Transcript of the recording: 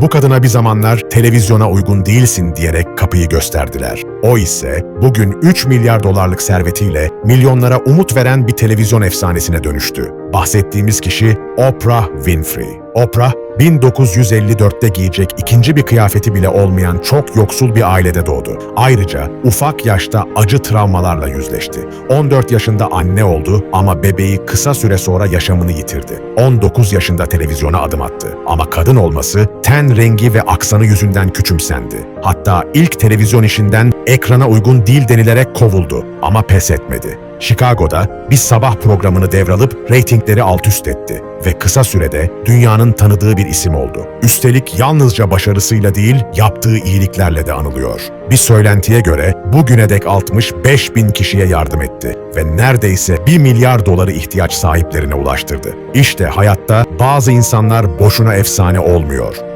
Bu kadına bir zamanlar televizyona uygun değilsin diyerek kapıyı gösterdiler. O ise bugün 3 milyar dolarlık servetiyle milyonlara umut veren bir televizyon efsanesine dönüştü. Bahsettiğimiz kişi Oprah Winfrey. Oprah, 1954'te giyecek ikinci bir kıyafeti bile olmayan çok yoksul bir ailede doğdu. Ayrıca ufak yaşta acı travmalarla yüzleşti. 14 yaşında anne oldu ama bebeği kısa süre sonra yaşamını yitirdi. 19 yaşında televizyona adım attı. Ama kadın olması ten rengi ve aksanı yüzünden küçümsendi. Hatta ilk televizyon işinden ekrana uygun değil denilerek kovuldu ama pes etmedi. Chicago'da bir sabah programını devralıp reytingleri alt üst etti ve kısa sürede dünyanın tanıdığı bir isim oldu. Üstelik yalnızca başarısıyla değil, yaptığı iyiliklerle de anılıyor. Bir söylentiye göre bugüne dek 65 bin kişiye yardım etti ve neredeyse 1 milyar doları ihtiyaç sahiplerine ulaştırdı. İşte hayatta bazı insanlar boşuna efsane olmuyor.